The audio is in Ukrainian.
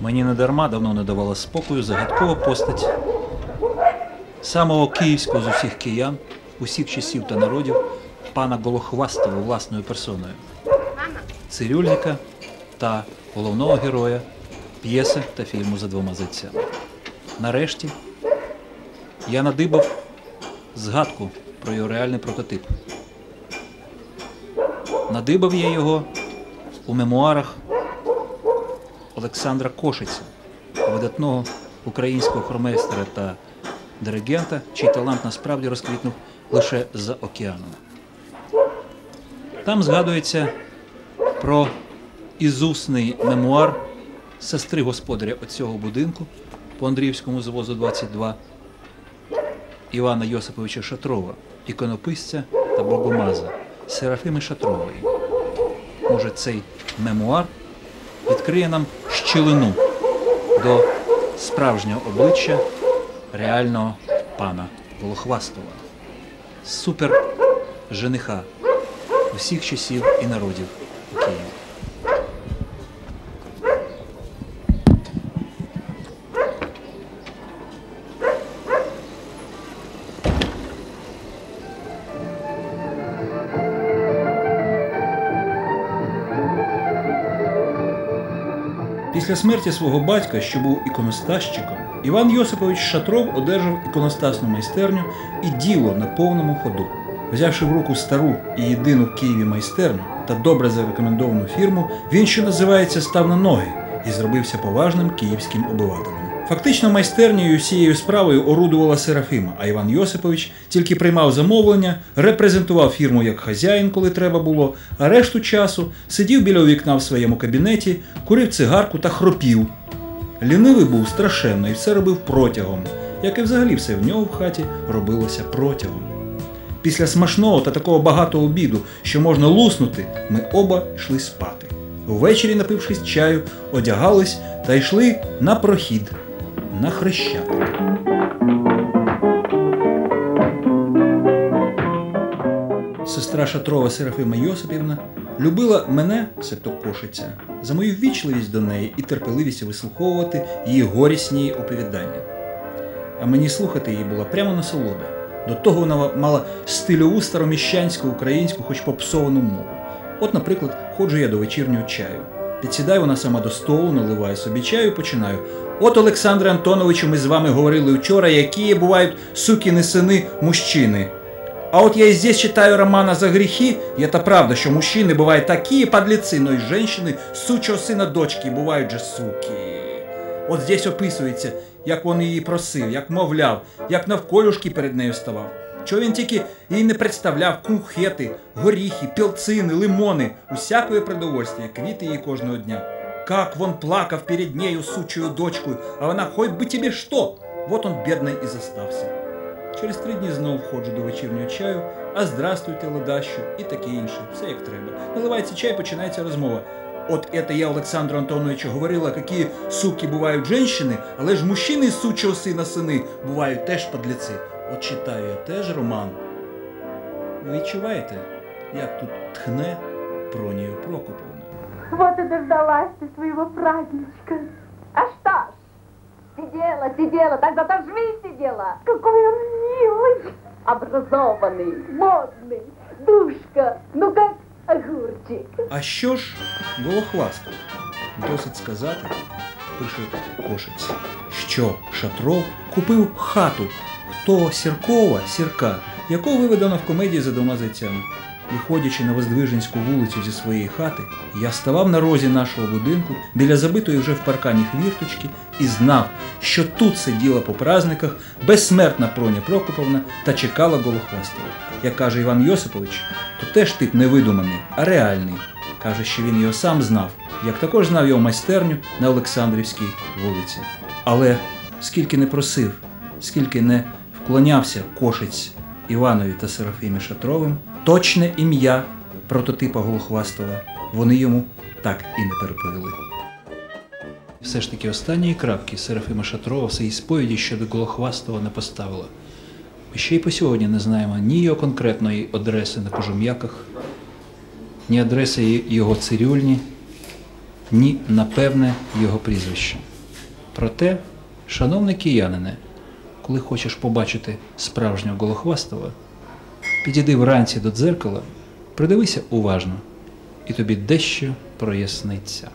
Мені не дарма давно не давала спокою загадкова постать самого київського з усіх киян, усіх часів та народів, пана Голохвастова власною персоною, цирюльника та головного героя п'єси та фільму за двома зайцями. Нарешті я надибав згадку про його реальний прототип. Надибав я його у мемуарах Олександра Кошиця, видатного українського хормейстера та диригента, чий талант насправді розквітнув лише за океаном. Там згадується про ізусний мемуар сестри господаря оцього будинку по Андріївському завозу 22 Івана Йосиповича Шатрова, іконописця та богомаза Серафими Шатрової. Може, цей мемуар відкриє нам щілину до справжнього обличчя реального пана Волохвастова, супер жениха усіх часів і народів у Після смерті свого батька, що був іконостасчиком, Іван Йосипович Шатров одержав іконостасну майстерню і діло на повному ходу. Взявши в руку стару і єдину в Києві майстерню та добре зарекомендовану фірму, він, що називається, став на ноги і зробився поважним київським обивателем. Фактично майстернею всією справою орудувала Серафима, а Іван Йосипович тільки приймав замовлення, репрезентував фірму як хазяїн, коли треба було, а решту часу сидів біля вікна в своєму кабінеті, курив цигарку та хропів. Лінивий був страшенно і все робив протягом, як і взагалі все в нього в хаті робилося протягом. Після смачного та такого багатого обіду, що можна луснути, ми оба йшли спати. Ввечері, напившись чаю, одягались та йшли на прохід, на хрещатик. Сестра Шатрова Серафима Йосипівна любила мене, себто кошиця, за мою ввічливість до неї і терпеливість вислуховувати її горісні оповідання. А мені слухати її була прямо насолода. До того вона мала стильову староміщанську українську, хоч попсовану мову. От, наприклад, ходжу я до вечірнього чаю. Підсідає вона сама до столу, наливає собі чаю і починаю. От, Олександре Антоновичу, ми з вами говорили вчора, які бувають сукіни сини мужчини. А от я и здесь читаю романа «За грехи», и это правда, что мужчины бывают такие подлецы, но и женщины сучого сина дочки бувають же суки. От здесь описується, як він її просив, як мовляв, як навколюшки перед нею ставав. Чого він тільки їй не представляв кухети, горіхи, пілцини, лимони, усякое продовольствие, квіти їй кожного дня. Как вон плакав перед нею сучою дочкою, а вона хоть би тебе що. Вот он бідний і застався. Через три дні знов входжу до вечірнього чаю, а здрастуйте, ледащу і таке інше, все як треба. Наливається чай, починається розмова. От это я Олександру Антоновичу говорила, які суки бувають женщини, але ж мужчини сучого сина сини бувають теж подліці. От читаю я теж роман. Ви відчуваєте, як тут тхне Пронію Прокоповна? Вот и дождалась ты своего праздничка. А что ж, сидела, сидела, так зато ж вы сидела. Какой он милый. Образованный, модный, душка, ну как огурчик. А що ж голохвастов? Досить сказати, пише Кошець, що Шатров купив хату того сіркова сірка, якого виведено в комедії за двома зайцями. Виходячи на Воздвиженську вулицю зі своєї хати, я ставав на розі нашого будинку біля забитої вже в паркані хвірточки і знав, що тут сиділа по праздниках безсмертна Проня Прокоповна та чекала Голохвастова. Як каже Іван Йосипович, то теж тип не видуманий, а реальний. Каже, що він його сам знав, як також знав його майстерню на Олександрівській вулиці. Але скільки не просив, скільки не вклонявся кошець Іванові та Серафімі Шатровим, точне ім'я прототипа Голохвастова вони йому так і не переповіли. Все ж таки останньої крапки Серафима Шатрова в своїй сповіді щодо Голохвастова не поставила. Ми ще й по сьогодні не знаємо ні його конкретної адреси на Кожум'яках, ні адреси його цирюльні, ні, напевне, його прізвище. Проте, шановний киянине, коли хочеш побачити справжнього Голохвастова, підійди вранці до дзеркала, придивися уважно, і тобі дещо проясниться.